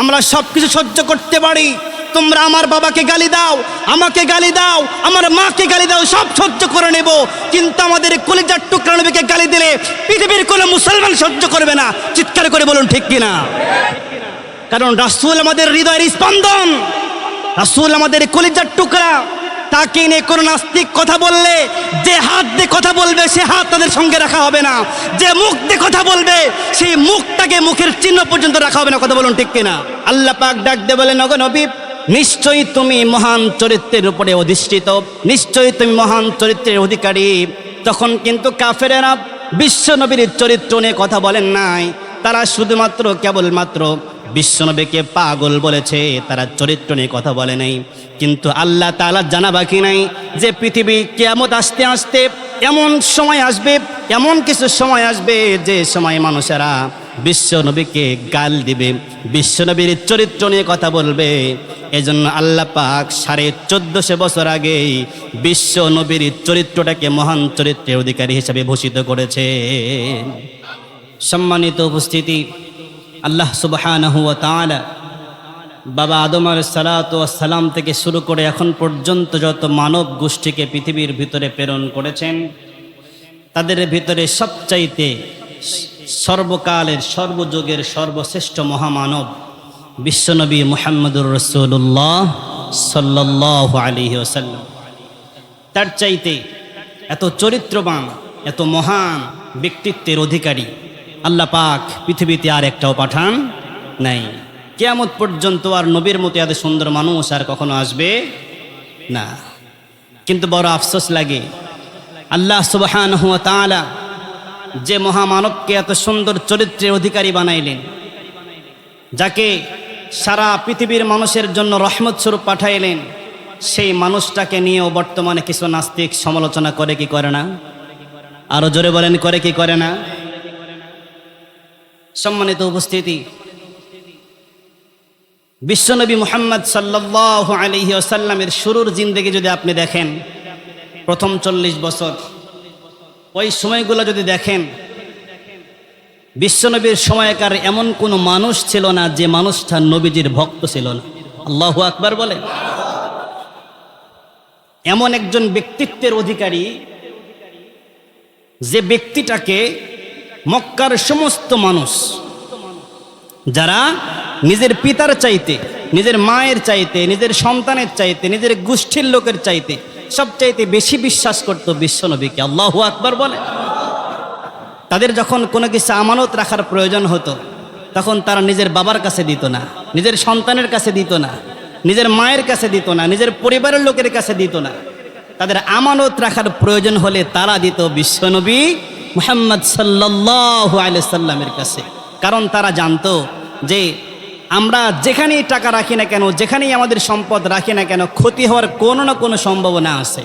আমরা সব কিছু সহ্য করতে পারি। তোমরা আমার বাবাকে গালি দাও, আমাকে গালি দাও, আমার মাকে গালি দাও, সব সহ্য করে নেব। কিন্তু আমাদের কলিজার টুকরা নবীকে গালি দিলে পৃথিবীর কোনো মুসলমান সহ্য করবে না। চিৎকার করে বলুন, ঠিক কিনা? কারণ রাসুল আমাদের হৃদয়ের স্পন্দন। রাসুল আমাদের কলিজার টুকরা তাকে নিয়ে কোনো নাস্তিক কথা বললে, যে হাত দিয়ে কথা বলবে, সে হাত তাদের সঙ্গে রাখা হবে না। যে মুখ দিয়ে কথা বলবে, সেই মুখটাকে মুখের চিহ্ন পর্যন্ত রাখা হবে না। কথা বলুন ঠিক কিনা? আল্লাহ পাক ডাক দে বলে, নগ নবী, নিশ্চয়ই তুমি মহান চরিত্রের উপরে অধিষ্ঠিত। নিশ্চয়ই তুমি মহান চরিত্রের অধিকারী। তখন কিন্তু কাফেরেরা বিশ্ব নবীর চরিত্র নিয়ে কথা বলেন নাই। তারা শুধুমাত্র কেবলমাত্র বিশ্বনবীকে পাগল বলেছে, তারা চরিত্র নিয়ে কথা বলে নাই। কিন্তু আল্লাহ তাআলা জানা বাকি নাই যে পৃথিবী কেয়ামত আসতে আসতে এমন সময় আসবে, এমন কিছু সময় আসবে যে সময় মানুষেরা বিশ্বনবীকে গাল দিবে, বিশ্বনবীর চরিত্র নিয়ে কথা বলবে। এজন্য আল্লাহ পাক সাড়ে চোদ্দশো বছর আগেই বিশ্ব নবীর চরিত্রটাকে মহান চরিত্রের অধিকারী হিসেবে ভূষিত করেছে সম্মানিত উপস্থিতি আল্লাহ সুবহানাহু ওয়া বাবা আদম সালাত সালাম থেকে শুরু করে এখন পর্যন্ত যত মানব গোষ্ঠীকে পৃথিবীর ভিতরে প্রেরণ করেছেন, তাদের ভিতরে সবচাইতে সর্বকালের, সর্বযুগের সর্বশ্রেষ্ঠ মহামানব বিশ্বনবী মুহাম্মদুর রসুল্লাহ সাল্লাহ আলী ওসাল্লাম তার চাইতে এত চরিত্রবান, এত মহান ব্যক্তিত্বের অধিকারী আল্লাহ পাক পৃথিবীতে আর একটাও পাঠান নাই। কেয়ামত পর্যন্ত আর নবীর মতো এত সুন্দর মানুষ আর কখনো আসবে না। কিন্তু বড় আফসোস লাগে। আল্লাহ সুবহান হুয়া তাআলা যে মহামানবকে এত সুন্দর চরিত্রের অধিকারী বানাইলেন, যাকে সারা পৃথিবীর মানুষের জন্য রহমত স্বরূপ পাঠাইলেন, সেই মানুষটাকে নিয়েও বর্তমানে কিছু নাস্তিক সমালোচনা করে কি করে না? আরও জোরে বলেন, করে কি করে না? সম্মানিত উপস্থিতি। বিশ্বনবী মুহাম্মদ সাল্লাহ আলহি আসাল্লামের শুরুর জিন্দেগি যদি আপনি দেখেন, প্রথম চল্লিশ বছর, ওই সময়গুলো যদি দেখেন, বিশ্বনবীর সময়কার এমন কোনো মানুষ ছিল না যে মানুষটা নবীজির ভক্ত ছিল না। আল্লাহ আকবার বলে এমন একজন ব্যক্তিত্বের অধিকারী, যে ব্যক্তিটাকে মক্কার সমস্ত মানুষ, যারা নিজের পিতার চাইতে, নিজের মায়ের চাইতে, নিজের সন্তানের চাইতে, নিজের গোষ্ঠীর লোকের চাইতে সবচাইতে বেশি বিশ্বাস করত বিশ্বনবীকে আল্লাহ আকবার বলে। তাদের যখন কোনো কিছু আমানত রাখার প্রয়োজন হতো, তখন তারা নিজের বাবার কাছে দিত না, নিজের সন্তানের কাছে দিত না, নিজের মায়ের কাছে দিত না, নিজের পরিবারের লোকের কাছে দিত না। তাদের আমানত রাখার প্রয়োজন হলে তারা দিত বিশ্বনবী মুহাম্মদ সাল্লাহ আলাইসাল্লামের কাছে। কারণ তারা জানতো যে আমরা যেখানেই টাকা রাখি না কেন, যেখানেই আমাদের সম্পদ রাখি না কেন, ক্ষতি হওয়ার কোনো না কোনো সম্ভাবনা আছে।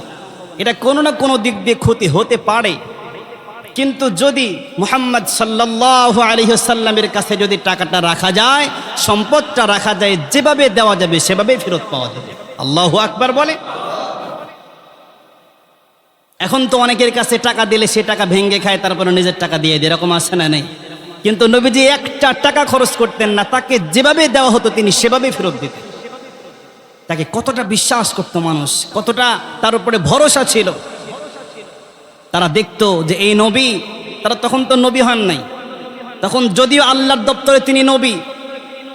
এটা কোনো না কোনো দিক দিয়ে ক্ষতি হতে পারে। কিন্তু যদি মুহাম্মদ সাল্লাহ আলহিসাল্লামের কাছে যদি টাকাটা রাখা যায়, সম্পদটা রাখা যায়, যেভাবে দেওয়া যাবে সেভাবে ফেরত পাওয়া যাবে। আল্লাহ আকবার বলে। এখন তো অনেকের কাছে টাকা দিলে সে টাকা ভেঙে খায়, তারপরে নিজের টাকা দিয়ে দেয়, এরকম আছে না নেই? কিন্তু নবীজি একটা টাকা খরচ করতেন না, তাকে যেভাবে দেওয়া হতো তিনি সেভাবেই ফেরত দিতেন। তাকে কতটা বিশ্বাস করতো মানুষ, কতটা তার উপরে ভরসা ছিল। তারা দেখতো যে এই নবী, তারা তখন তো নবী হন নাই। তখন যদিও আল্লাহর দপ্তরে তিনি নবী,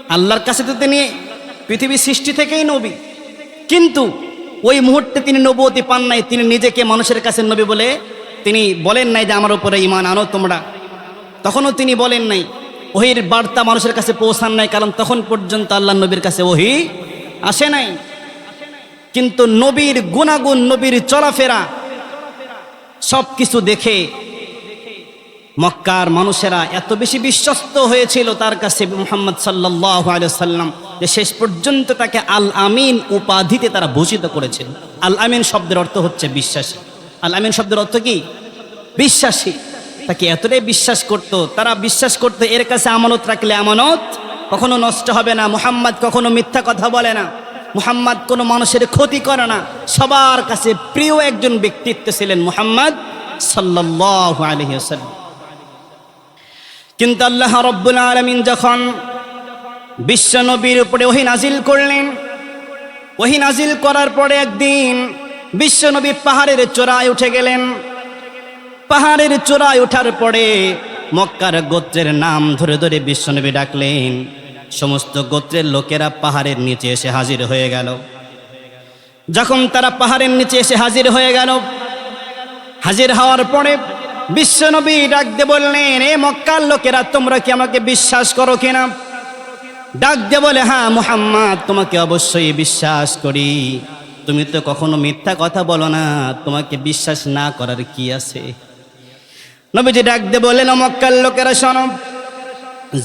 আল্লাহর কাছে তো তিনি পৃথিবী সৃষ্টি থেকেই নবী। কিন্তু ওই মুহূর্তে তিনি নবতী পান নাই, তিনি নিজেকে মানুষের কাছে নবী বলে তিনি বলেন নাই যে আমার উপরে ইমান আনো তোমরা। তখনও তিনি বলেন নাই, ওহির বার্তা মানুষের কাছে পৌঁছান নাই, কারণ তখন পর্যন্ত আল্লাহ নবীর কাছে ওহি আসে নাই। কিন্তু নবীর গুণাগুণ, নবীর চলাফেরা সব কিছু দেখে মক্কার মানুষেরা এত বেশি বিশ্বস্ত হয়েছিল তার কাছে মোহাম্মদ সাল্লাহ সাল্লাম যে শেষ পর্যন্ত তাকে আল আমিন উপাধিতে তারা ভূষিত করেছিল আল আমিন শব্দের অর্থ হচ্ছে বিশ্বাসী। আল আমিন শব্দের অর্থ কি? বিশ্বাসী। তাকে এতটাই বিশ্বাস করত, তারা বিশ্বাস করতো, এর কাছে আমানত রাখলে আমানত কখনো নষ্ট হবে না। মুহাম্মদ কখনো মিথ্যা কথা বলে না। মুহাম্মদ কোনো মানুষের ক্ষতি করে না। সবার কাছে প্রিয় একজন ব্যক্তিত্ব ছিলেন মুহাম্মদ সাল্লাহ আলহিহাল্লাম কিন্তু আল্লাহ রব্বুল আলমিন যখন বিশ্ব নবীর উপরে ওহি নাজিল করলেন। ওহি নাজিল করার পরে একদিন বিশ্ব নবী পাহাড়ের চূড়ায় উঠে গেলেন। পাহাড়ের চূড়ায় ওঠার পরে মক্কার গোত্রের নাম ধরে ধরে বিশ্বনবী ডাকলেন। সমস্ত গোত্রের লোকেরা পাহাড়ের নিচে এসে হাজির হয়ে গেল। যখন তারা পাহাড়ের নিচে এসে হাজির হয়ে গেল, হাজির হওয়ার পরে বিশ্বনবী ডাক দিয়ে বললেন, এ মক্কার লোকেরা, তোমরা কি আমাকে বিশ্বাস করো কিনা? ডাক দিয়ে বলে হ্যাঁ মুহাম্মদ, তোমাকে অবশ্যই বিশ্বাস করি। তুমি তো কখনো মিথ্যা কথা বলো না, তোমাকে বিশ্বাস না করার কি আছে? নবীজি ডাক দিয়ে বললেন, "ও মক্কার লোকেরা, শোনো,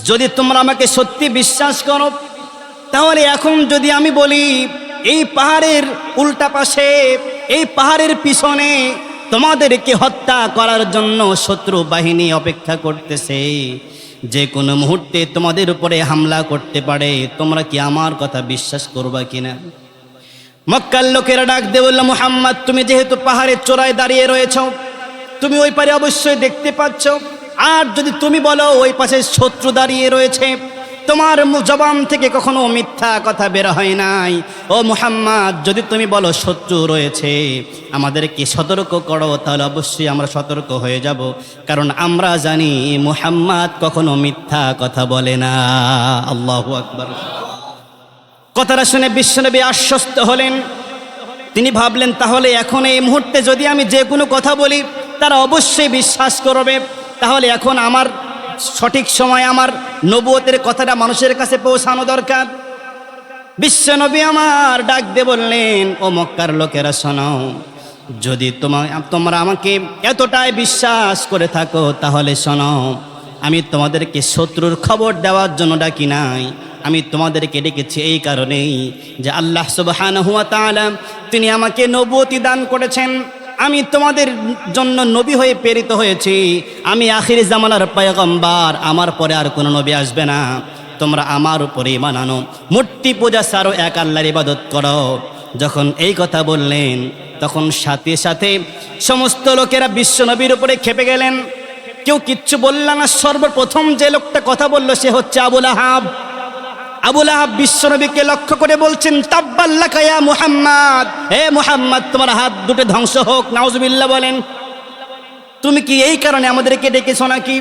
যদি তোমরা আমাকে সত্যি বিশ্বাস করো, তাহলে এখন যদি আমি বলি, এই পাহাড়ের উল্টা পাশে, এই পাহাড়ের পিছনে তোমাদেরকে হত্যা করার জন্য শত্রু বাহিনী অপেক্ষা করতেছে যে কোনো মুহূর্তে তোমাদের উপরে হামলা করতে পারে, তোমরা কি আমার কথা বিশ্বাস করবা কিনা? মক্কাল লোকেরা ডাক দে বললাম মোহাম্মদ, তুমি যেহেতু পাহাড়ের চোরায় দাঁড়িয়ে রয়েছ, তুমি ওই পারে অবশ্যই দেখতে পাচ্ছ। আর যদি তুমি বলো, ওই পাশে শত্রু দাঁড়িয়ে রয়েছে তোমার জবান থেকে কখনো মিথ্যা কথা বের হয় নাই। ও মুহাম্মদ, যদি তুমি বলো শত্রু রয়েছে, আমাদেরকে সতর্ক করো, তাহলে অবশ্যই আমরা সতর্ক হয়ে যাব। কারণ আমরা জানি মুহাম্মদ কখনো মিথ্যা কথা বলে না। আল্লাহ আকবার। কথাটা শুনে বিশ্বনবী আশ্বস্ত হলেন। তিনি ভাবলেন, তাহলে এখন এই মুহূর্তে যদি আমি যে কোনো কথা বলি, তারা অবশ্যই বিশ্বাস করবে। তাহলে এখন আমার সঠিক সময় আমার নবুয়তের কথাটা মানুষের কাছে পৌঁছানো দরকার। বিশ্বনবী আমার ডাক দিয়ে বললেন, ও মক্কার লোকেরা, শোনো, যদি তোমার তোমরা আমাকে এতটাই বিশ্বাস করে থাকো, তাহলে শোনো, আমি তোমাদেরকে শত্রুর খবর দেওয়ার জন্য ডাকি নাই। আমি তোমাদেরকে ডেকেছি এই কারণেই যে আল্লাহ সুবহানাহু ওয়া তাআলা তিনি আমাকে নবুয়তি দান করেছেন। আমি তোমাদের জন্য নবী হয়ে প্রেরিত হয়েছি। আমি আখির জামানার পয়গম্বার, আমার পরে আর কোনো নবী আসবে না। তোমরা আমার উপরে ইমান আনো। মূর্তি পূজা সারো এক আল্লাহর ইবাদত করো। যখন এই কথা বললেন, তখন সাথে সাথে সমস্ত লোকেরা বিশ্ব নবীর উপরে খেপে গেলেন। কেউ কিচ্ছু বলল না। সর্বপ্রথম যে লোকটা কথা বলল, সে হচ্ছে আবুল আহাব। আবুল আহাব বিশ্বনবীকে লক্ষ্য করে বলছেন, তাব্বাল্লাকা ইয়া মুহাম্মদ। হে মুহাম্মদ, তোমার হাত দুটো ধ্বংস হোক। নাউজুবিল্লাহ বলেন, তুমি কি এই কারণে আমাদেরকে ডেকেছো নাকি?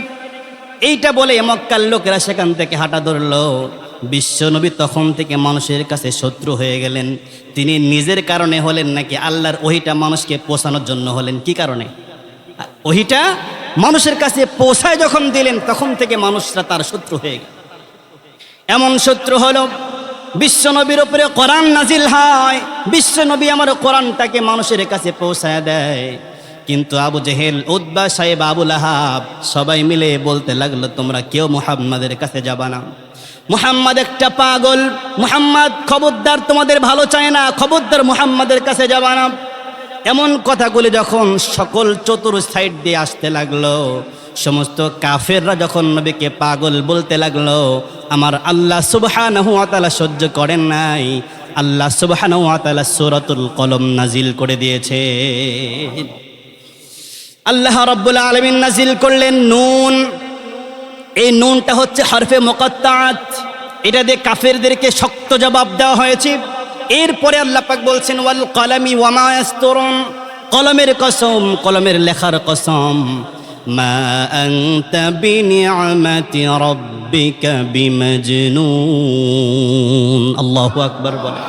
এইটা বলে মক্কার লোকেরা সেখান থেকে হাঁটা ধরলো। বিশ্বনবী তখন থেকে মানুষের কাছে শত্রু হয়ে গেলেন। তিনি নিজের কারণে হলেন নাকি আল্লাহর ওহিটা মানুষকে পৌঁছানোর জন্য হলেন? কি কারণে? ওহিটা মানুষের কাছে পৌঁছায় যখন দিলেন, তখন থেকে মানুষরা তার শত্রু হয়ে গেল। এমন শত্রু হলো বিশ্বনবীর উপরে কোরআন নাজিল হয়। বিশ্বনবী আমার কোরআনটাকে মানুষের কাছে পৌঁছায় দেয়। কিন্তু আবু জেহেল উদ্বা সাহেব আবুল আহাব সবাই মিলে বলতে লাগল, তোমরা কেউ মুহাম্মাদের কাছে যাবা না। মুহাম্মদ একটা পাগল। মুহাম্মদ খবরদার তোমাদের ভালো চায় না। খবরদার মুহাম্মাদের কাছে যাবা না। এমন কথাগুলি যখন সকল চতুর সাইড দিয়ে আসতে লাগল সমস্ত কাফেররা যখন নবীকে পাগল বলতে লাগল, আমার আল্লাহ সুবহানাহু ওয়া সহ্য করেন নাই। আল্লাহ সুবহানাহু ওয়া তাআলা কলম নাজিল করে দিয়েছে। আল্লাহ রাব্বুল আলামিন নাজিল করলেন নুন। এই নুনটা হচ্ছে হরফে মোকাত্তাত। এটা দিয়ে কাফেরদেরকে শক্ত জবাব দেওয়া হয়েছে। এরপরে আল্লাহ পাক বলছেন, ওয়াল কলামি ওয়ামা ইয়াসতুরুন। কলমের কসম, কলমের লেখার কসম। মা আনতা বিনিআমাতি ربك بمجنون الله আকবার বলে।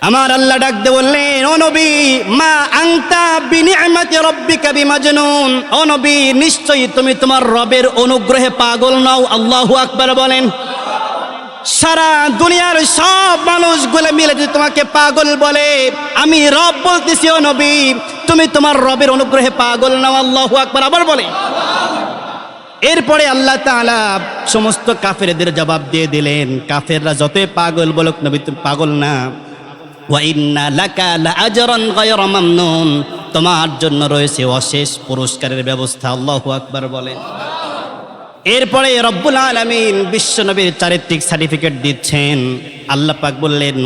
আমার আল্লাহ ডাক দিয়ে বললেন, ও নবী, মা আংতা বিনিআমাতি রাব্বিকা বিমাজনুন। ও নবী, নিশ্চয়ই তুমি তোমার রবের অনুগ্রহে পাগল নও। আল্লাহু আকবার বলেন। সারা দুনিয়ার সব মানুষগুলো মিলে যদি তোমাকে পাগল বলে, আমি রব বলতেছি, ও নবী, তুমি তোমার রবের অনুগ্রহে পাগল নাও, আল্লাহ আকবার, আবার বলে। এরপরে আল্লাহ তাআলা সমস্ত কাফেরদের জবাব দিয়ে দিলেন, কাফেররা যতই পাগল বলুক, নবী, তুমি পাগল না। তোমার জন্য রয়েছে অশেষ পুরস্কারের ব্যবস্থা, আল্লাহু আকবার বলেন এরপরে রব্বুল আলামিন বিশ্বনবীর চারিত্রিক সার্টিফিকেট দিচ্ছেন। আল্লাহ পাক বললেন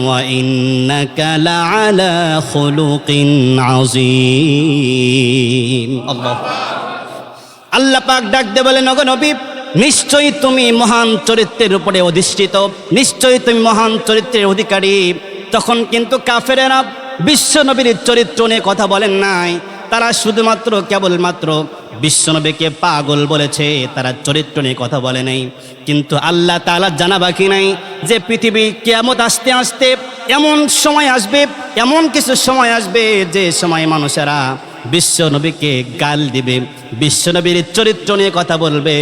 আল্লাহ পাক ডাক দে ওগো নবী, নিশ্চয়ই তুমি মহান চরিত্রের উপরে অধিষ্ঠিত, নিশ্চয়ই তুমি মহান চরিত্রের অধিকারী। তখন কিন্তু কাফেরেরা বিশ্বনবীর চরিত্র নিয়ে কথা বলেন নাই। তারা শুধুমাত্র কেবলমাত্র বিশ্বনবীকে পাগল বলেছে, তারা চরিত্র নিয়ে কথা বলে নাই। কিন্তু আল্লাহ তাআলা জানা বাকি নাই যে পৃথিবী কেয়ামত আসতে আসতে এমন সময় আসবে, এমন কিছু সময় আসবে যে সময় মানুষেরা বিশ্বনবীকে গাল দিবে, বিশ্বনবীর চরিত্র নিয়ে কথা বলবে।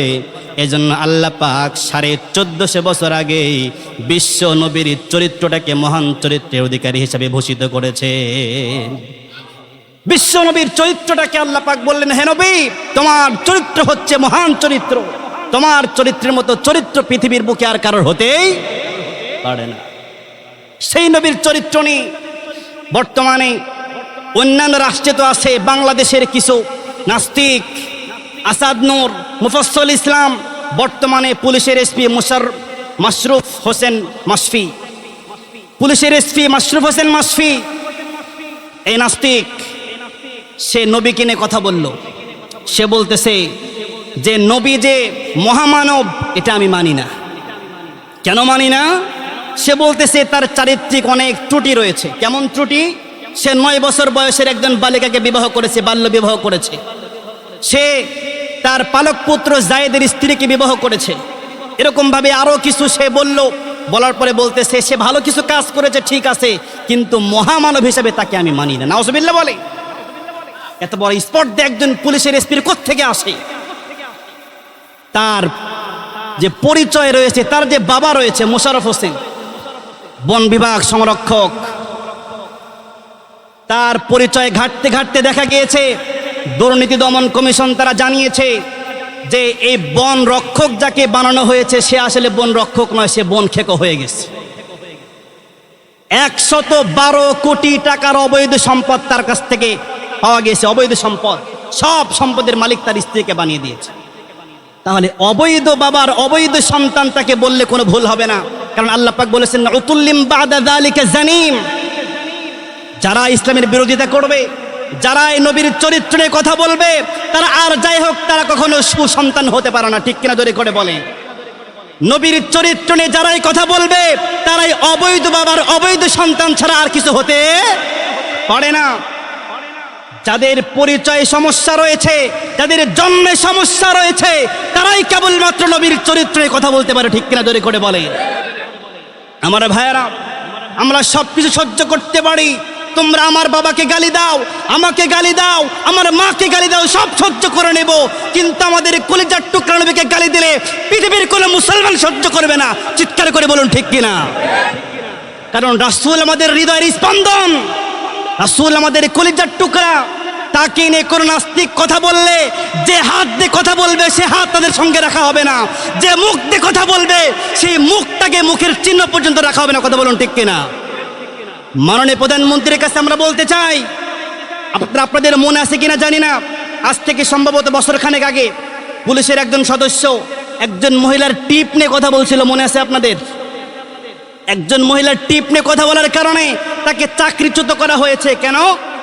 এজন্য আল্লাহ পাক সাড়ে চোদ্দশো বছর আগেই বিশ্ব নবীর চরিত্রটাকে মহান চরিত্রের অধিকারী হিসাবে ভূষিত করেছে। বিশ্ব নবীর চরিত্রটাকে আল্লাহ পাক বললেন, হে নবী, তোমার চরিত্র হচ্ছে মহান চরিত্র। তোমার চরিত্রের মতো চরিত্র পৃথিবীর বুকে আর কারোর হতেই পারে না। সেই নবীর চরিত্র নিয়ে বর্তমানে অন্যান্য রাষ্ট্রে তো আছে, বাংলাদেশের কিছু নাস্তিক, আসাদ নূর মুফসল ইসলাম, বর্তমানে পুলিশের এসপি মুশার মাশরুফ হোসেন মাসফি পুলিশের এসপি মাশরুফ হোসেন মাসফি এই নাস্তিক। সে নবী কিনে কথা বলল। সে বলতেছে, যে নবী যে মহামানব, এটা আমি মানি না। কেন মানি না? সে বলতেছে, তার চারিত্রিক অনেক ত্রুটি রয়েছে। কেমন ত্রুটি? সে নয় বছর বয়সের একজন বালিকাকে বিবাহ করেছে, বাল্য বিবাহ করেছে। সে তার পালক পুত্র জায়েদের স্ত্রীকে বিবাহ করেছে। এরকমভাবে আরও কিছু সে বলল। বলার পরে বলতেছে, সে ভালো কিছু কাজ করেছে, ঠিক আছে, কিন্তু মহামানব হিসেবে তাকে আমি মানি না। নাওজবিল্লা বলে। এত বড় স্পট একজন পুলিশের এসপির থেকে আসে? তার যে পরিচয় রয়েছে, তার যে বাবা রয়েছে মোশারফ হোসেন, বন বিভাগ সংরক্ষক, তার পরিচয় ঘাটতে ঘাটতে দেখা গিয়েছে। দুর্নীতি দমন কমিশন তারা জানিয়েছে যে এই বন রক্ষক যাকে বানানো হয়েছে, সে আসলে বন রক্ষক নয়, সে বন খেকো হয়ে গেছে। একশত বারো কোটি টাকার অবৈধ সম্পদ তার কাছ থেকে পাওয়া গেছে অবৈধ সম্পদ। সব সম্পদের মালিক তার স্ত্রীকে বানিয়ে দিয়েছে। তাহলে অবৈধ বাবার অবৈধ সন্তান তাকে বললে কোনো ভুল হবে না। কারণ আল্লাহ পাক বলেছেন, উতুল্লিম বাদা যালিকা জানিম। যারা ইসলামের বিরোধিতা করবে, যারা এই নবীর চরিত্র কথা বলবে, তারা আর যাই হোক, তারা কখনো সুসন্তান হতে পারে না। ঠিক কিনা জোরে করে বলে। নবীর চরিত্র নিয়ে যারাই কথা বলবে, তারাই অবৈধ বাবার অবৈধ সন্তান ছাড়া আর কিছু হতে পারে না। যাদের পরিচয় সমস্যা রয়েছে, যাদের জন্মে সমস্যা রয়েছে, তারাই কেবলমাত্র নবীর চরিত্রে কথা বলতে পারে, ঠিক কিনা জোরে করে বলে। আমার ভাইয়েরা, আমরা সব কিছু সহ্য করতে পারি। তোমরা আমার বাবাকে গালি দাও, আমাকে গালি দাও, আমার মাকে গালি দাও, সব সহ্য করে নেব। কিন্তু আমাদের কলিজার টুকরা নবীকে গালি দিলে পৃথিবীর কোনো মুসলমান সহ্য করবে না। চিৎকার করে বলুন, ঠিক কিনা? কারণ রাসূল আমাদের হৃদয়ের স্পন্দন। রাসূল আমাদের কলিজার টুকরা, তাকে নিয়ে কোনো নাস্তিক কথা বললে, যে হাত দিয়ে কথা বলবে, সে হাত তাদের সঙ্গে রাখা হবে না। যে মুখ দিয়ে কথা বলবে, সেই মুখটাকে মুখের চিহ্ন পর্যন্ত রাখা হবে না। কথা বলুন ঠিক কিনা? মাননীয় প্রধানমন্ত্রীর কাছে আমরা বলতে চাই আপনারা আপনাদের মনে আছে কিনা জানি না। আজ থেকে সম্ভবত বছরখানেক আগে পুলিশের একজন সদস্য, একজন মহিলার টিপ নিয়ে কথা বলছিল। মনে আছে আপনাদের? একজন মহিলার টিপ নিয়ে কথা বলার কারণে তাকে চাকরিচ্যুত করা হয়েছে। কেন?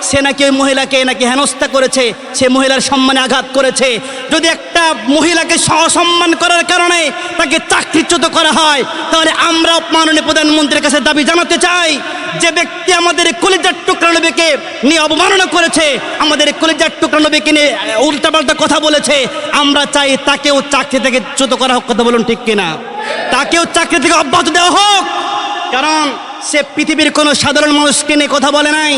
সে নাকি ওই মহিলাকে নাকি হেনস্থা করেছে, সে মহিলার সম্মানে আঘাত করেছে। যদি একটা মহিলাকে অসম্মান করার কারণে তাকে চাকরিচ্যুত করা হয়, তাহলে আমরা মাননীয় প্রধানমন্ত্রীর কাছে দাবি জানাতে চাই যে ব্যক্তি আমাদের কলিজার টুকরা নবীকে নিয়ে অবমাননা করেছে, আমাদের কলিজার টুকরা নবীকে নিয়ে উল্টাপাল্টা কথা বলেছে, আমরা চাই তাকেও চাকরি থেকে চ্যুত করা হোক, কথা বলুন ঠিক কিনা? তাকেও চাকরি থেকে অব্যাহত দেওয়া হোক। কারণ সে পৃথিবীর কোনো সাধারণ মানুষকে নিয়ে কথা বলে নাই।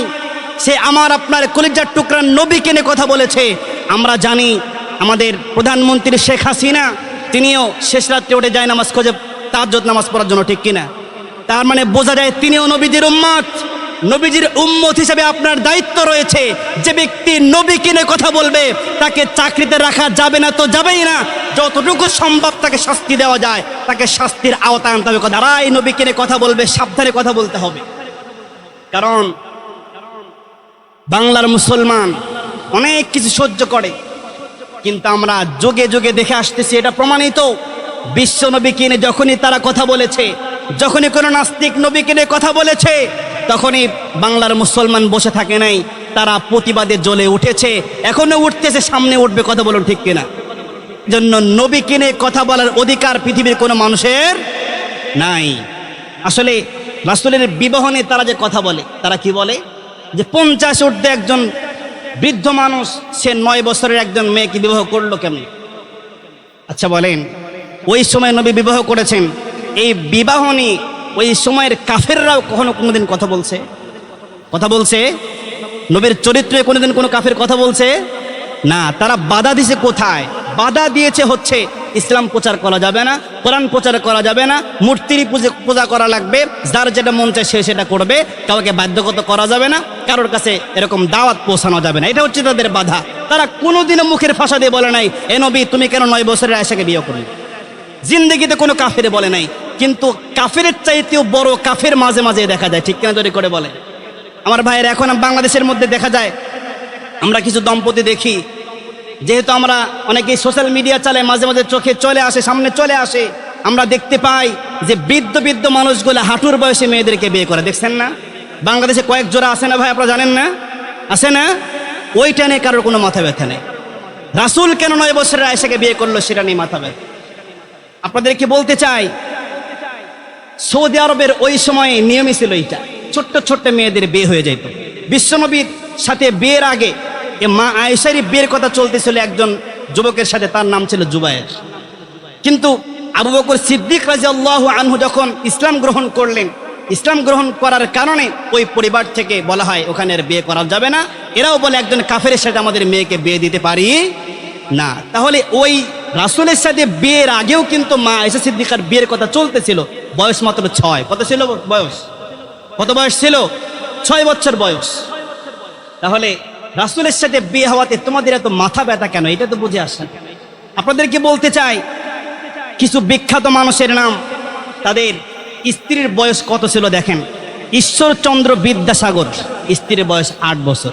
সে আমার আপনার কলিজার টুকরার নবীকে নিয়ে কথা বলেছে। আমরা জানি আমাদের প্রধানমন্ত্রী শেখ হাসিনা, তিনিও শেষ রাত্রে উঠে যায় নামাজ খোঁজে তাজ্জত নামাজ পড়ার জন্য ঠিক কিনা। তার মানে বোঝা যায় তিনিও নবীদের উম্মত নবীজির উম্মত হিসেবে আপনার দায়িত্ব রয়েছে। যে ব্যক্তি নবী কিনে কথা বলবে, তাকে চাকরিতে রাখা যাবে না তো যাবেই না। যতটুকু সম্ভব তাকে শাস্তি দেওয়া যায়। তাকে শাস্তির আওতায় আনতে হবে। যারাই নবী কিনে কথা বলবে, সাবধানে কথা বলতে হবে। কারণ, বাংলার মুসলমান অনেক কিছু সহ্য করে। কিন্তু আমরা যোগে যোগে দেখে আসতেছি, এটা প্রমাণিত। বিশ্ব নবী কিনে যখনই তারা কথা বলেছে, যখনই কোনো নাস্তিক নবী কিনে কথা বলেছে তখনই বাংলার মুসলমান বসে থাকে নাই, তারা প্রতিবাদে জ্বলে উঠেছে, এখনও উঠতেছে, সামনে উঠবে, কথা বলুন ঠিক কিনা? জন্য নবী কিনে কথা বলার অধিকার পৃথিবীর কোনো মানুষের নাই। আসলে রাসূলের বিবাহ নিয়ে তারা যে কথা বলে, তারা কি বলে? যে পঞ্চাশ ঊর্ধ্বে একজন বৃদ্ধ মানুষ, সে নয় বছরের একজন মেয়েকে বিবাহ করল কেমন? আচ্ছা বলেন, ওই সময় নবী বিবাহ করেছেন, এই বিবাহ নিয়ে ওই সময়ের কাফেররাও কখনো কোনোদিন কথা বলছে। কথা বলছে? নবীর চরিত্রে কোনোদিন কোনো কাফের কথা বলছে? না, তারা বাধা দিছে কোথায়? বাধা দিয়েছে হচ্ছে, ইসলাম প্রচার করা যাবে না, কোরআন প্রচার করা যাবে না, মূর্তির পূজা করা লাগবে, যার যেটা মন চায় সে সেটা করবে, কাউকে বাধ্যগত করা যাবে না, কারোর কাছে এরকম দাওয়াত পৌঁছানো যাবে না। এটা হচ্ছে তাদের বাধা। তারা কোনোদিনও মুখের ভাষা দিয়ে বলে নাই, এ নবী, তুমি কেন নয় বছরের আয়সাকে বিয়ে করলে? জিন্দগিতে কোনো কাফের বলে নাই। কিন্তু কাফের চাইতেও বড় কাফের মাঝে মাঝে দেখা যায়, ঠিক কেনা তৈরি করে বলে। আমার ভাইয়ের এখন বাংলাদেশের মধ্যে দেখা যায়, আমরা কিছু দম্পতি দেখি। যেহেতু আমরা অনেকেই সোশ্যাল মিডিয়া চালায়, মাঝে মাঝে চোখে চলে আসে, সামনে চলে আসে, আমরা দেখতে পাই যে বৃদ্ধ বৃদ্ধ মানুষগুলো হাঁটুর বয়সে মেয়েদেরকে বিয়ে করে। দেখছেন না? বাংলাদেশে কয়েক জোড়া আছে না ভাই, আপনারা জানেন না? আছে না? ওইটা নিয়ে কারোর কোনো মাথা ব্যথা নেই। রাসুল কেন নয় বছরের আয়সাকে বিয়ে করল, সেটা নিয়ে মাথা ব্যথা। আপনাদেরকে বলতে চাই? সৌদি আরবের ওই সময়ে নিয়মই ছিল এইটা। ছোট্ট ছোট্ট মেয়েদের বিয়ে হয়ে যেত বিশ্বনবীর সাথে বিয়ের আগে এ মা আয়েশারই বিয়ের কথা চলতেছিল একজন যুবকের সাথে, তার নাম ছিল জুবায়ের। কিন্তু আবু বকর সিদ্দিক রাজি আল্লাহ আনহু যখন ইসলাম গ্রহণ করলেন, ইসলাম গ্রহণ করার কারণে ওই পরিবার থেকে বলা হয়, ওখানে বিয়ে করা যাবে না। এরাও বলে, একজন কাফের সাথে আমাদের মেয়েকে বিয়ে দিতে পারি না। তাহলে ওই রাসুলের সাথে বিয়ের আগেও কিন্তু মা আয়েশা সিদ্দিকার বিয়ের কথা চলতেছিল। বয়স মাত্র ছয়। কত ছিল বয়স? কত বয়স ছিল? ছয় বছর বয়স। তাহলে রাসুলের সাথে বিয়ে হওয়াতে তোমাদের এত মাথা ব্যথা কেন? এটা তো বুঝে আসেন। আপনাদেরকে বলতে চাই? কিছু বিখ্যাত মানুষের নাম, তাদের স্ত্রীর বয়স কত ছিল দেখেন? ঈশ্বরচন্দ্র বিদ্যাসাগর, স্ত্রীর বয়স আট বছর।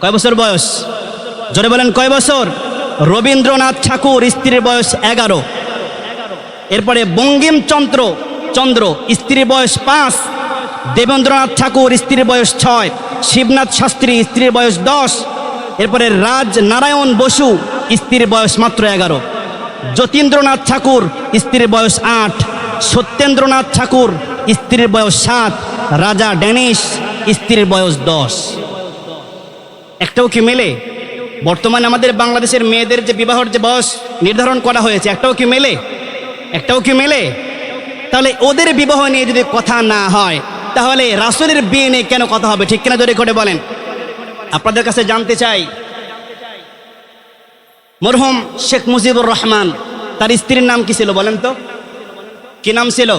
কয় বছর বয়স? জোরে বলেন, কয় বছর? রবীন্দ্রনাথ ঠাকুর, স্ত্রীর বয়স এগারো। এরপরে বঙ্গিমচন্দ্র চন্দ্র, স্ত্রীর বয়স পাঁচ। দেবেন্দ্রনাথ ঠাকুর, স্ত্রীর বয়স ছয়। শিবনাথ শাস্ত্রী, স্ত্রীর বয়স দশ। এরপরে রাজ নারায়ণ বসু, স্ত্রীর বয়স মাত্র এগারো। যতীন্দ্রনাথ ঠাকুর, স্ত্রীর বয়স আট। সত্যেন্দ্রনাথ ঠাকুর, স্ত্রীর বয়স সাত। রাজা ড্যানিশ স্ত্রীর বয়স দশ। একটাও কি মেলে? বর্তমানে আমাদের বাংলাদেশের মেয়েদের যে বিবাহর যে বয়স নির্ধারণ করা হয়েছে, একটাও কি মেলে? একটাও কি মেলে? তাহলে ওদের বিবাহ নিয়ে যদি কথা না হয়, তাহলে রাসুলের বিয়ে নিয়ে কেন কথা হবে? ঠিক কিনা জোরে করে বলেন। আপনাদের কাছে জানতে চাই, মরহুম শেখ মুজিবুর রহমান, তার স্ত্রীর নাম কি ছিল বলেন তো? কি নাম ছিল?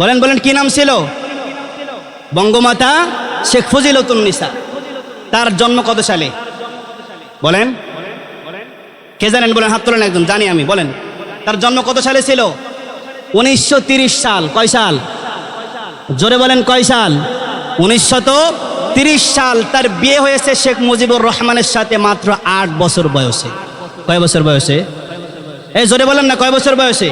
বলেন বলেন, কি নাম ছিল? বঙ্গমাতা শেখ ফজিলতুন্নিসা তার জন্ম কত সালে? বলেন। কে জানেন? বলেন, হাত তোলেন একজন, জানি আমি, বলেন। তার জন্ম কত সালে ছিল? উনিশশো সাল, কয় সাল? জোরে বলেন কয় সাল? উনিশশত তিরিশ সাল তার বিয়ে হয়েছে শেখ মুজিবুর রহমানের সাথে মাত্র আট বছর বয়সে। কয় বছর বয়সে? এই জোরে বলেন না, কয় বছর বয়সে?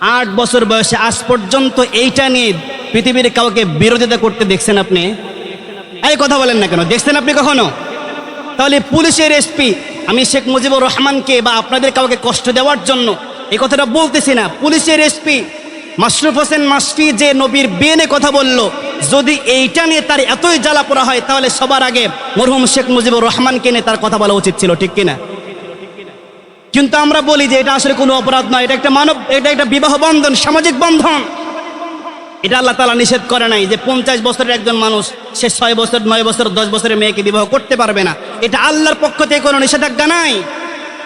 আট বছর বয়সে। আজ পর্যন্ত এইটা নিয়ে পৃথিবীর কাউকে বিরোধিতা করতে দেখছেন আপনি? এই কথা বলেন না কেন? দেখছেন আপনি কখনো? তাহলে পুলিশের এসপি, আমি শেখ মুজিবুর রহমানকে বা আপনাদের কাউকে কষ্ট দেওয়ার জন্য এই কথাটা বলতেছি না। পুলিশের এসপি মাসরুফ হোসেন মাসফি যে নবীর বেনে কথা বলল, যদি এইটা নিয়ে তার এতই জ্বালা পড়া হয়, তাহলে সবার আগে মরহুম শেখ মুজিবুর রহমানকে নিয়ে তার কথা বলা উচিত ছিল, ঠিক কিনা? কিন্তু আমরা বলি যে এটা আসলে কোনো অপরাধ নয়, এটা একটা মানব, এটা একটা বিবাহ বন্ধন, সামাজিক বন্ধন। এটা আল্লাহ তালা নিষেধ করে নাই যে পঞ্চাশ বছরের একজন মানুষ, সে ছয় বছর, নয় বছর, দশ বছরের মেয়েকে বিবাহ করতে পারবে না। এটা আল্লাহর পক্ষ থেকে কোনো নিষেধাজ্ঞা নাই।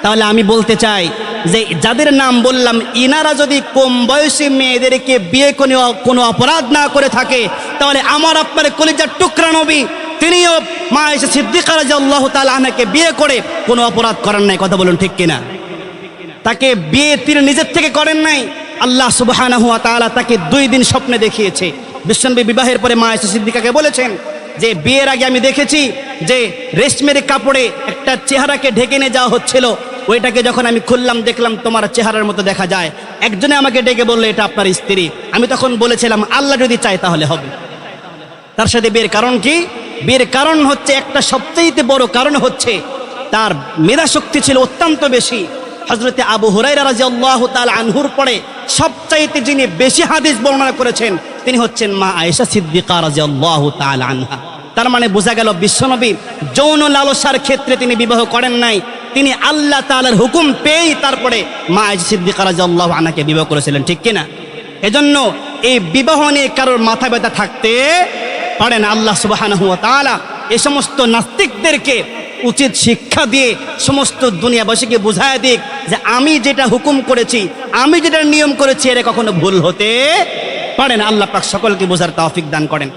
তাহলে আমি বলতে চাই যে যাদের নাম বললাম, ইনারা যদি কম বয়সী মেয়েদেরকে বিয়ে কোনো কোনো অপরাধ না করে থাকে, তাহলে আমার আপনার কলিজার টুকরা নবী তিনিও মা এসে সিদ্দিকার আল্লাহ তালাকে বিয়ে করে কোনো অপরাধ করেন নাই, কথা বলুন ঠিক কিনা? তাকে বিয়ে তিনি নিজের থেকে করেন নাই, আল্লাহ সুবহানাহু ওয়া তাআলা তাকে দুই দিন স্বপ্নে দেখিয়েছে। বিশ্বনবী বিবাহের পরে মা এসে সিদ্দিকাকে বলেছেন যে, বিয়ের আগে আমি দেখেছি যে রেশমের কাপড়ে একটা চেহারাকে ঢেকে নিয়ে যাওয়া হচ্ছিল ওইটাকে যখন আমি খুললাম, দেখলাম তোমার চেহারার মতো দেখা যায়। একজনে আমাকে ডেকে বলল, এটা আপনার স্ত্রী। আমি তখন বলেছিলাম, আল্লাহ যদি চায় তাহলে হবে। তার সাথে বিয়ের কারণ কি? বিয়ের কারণ হচ্ছে, একটা সবচেয়ে বড় কারণ হচ্ছে, তার মেধাশক্তি ছিল অত্যন্ত বেশি। হজরতে আবু হুরাইরা রাজি আল্লাহ তাল আনহুর পরে সবচাইতে যিনি বেশি হাদিস বর্ণনা করেছেন, তিনি হচ্ছেন মা আয়েশা সিদ্দিকা রাজি আল্লাহ তাল আনহা। তার মানে বোঝা গেল, বিশ্বনবী যৌন লালসার ক্ষেত্রে তিনি বিবাহ করেন নাই। তিনি আল্লাহ তাআলার হুকুম পেয়েই তারপরে মা সিদ্দিকা রাজি আল্লাহ আনাকে বিবাহ করেছিলেন, ঠিক কিনা? এজন্য এই বিবাহ নিয়ে কারোর মাথা ব্যথা থাকতে পারেন আল্লাহ সুবাহানহু তাআলা এই সমস্ত নাস্তিকদেরকে উচিত শিক্ষা দিয়ে সমস্ত দুনিয়াবাসীকে বোঝায় দিক যে আমি যেটা হুকুম করেছি, আমি যেটা নিয়ম করেছি, এটা কখনো ভুল হতে পারেন আল্লাহ পাক সকলকে বোঝার তৌফিক দান করেন।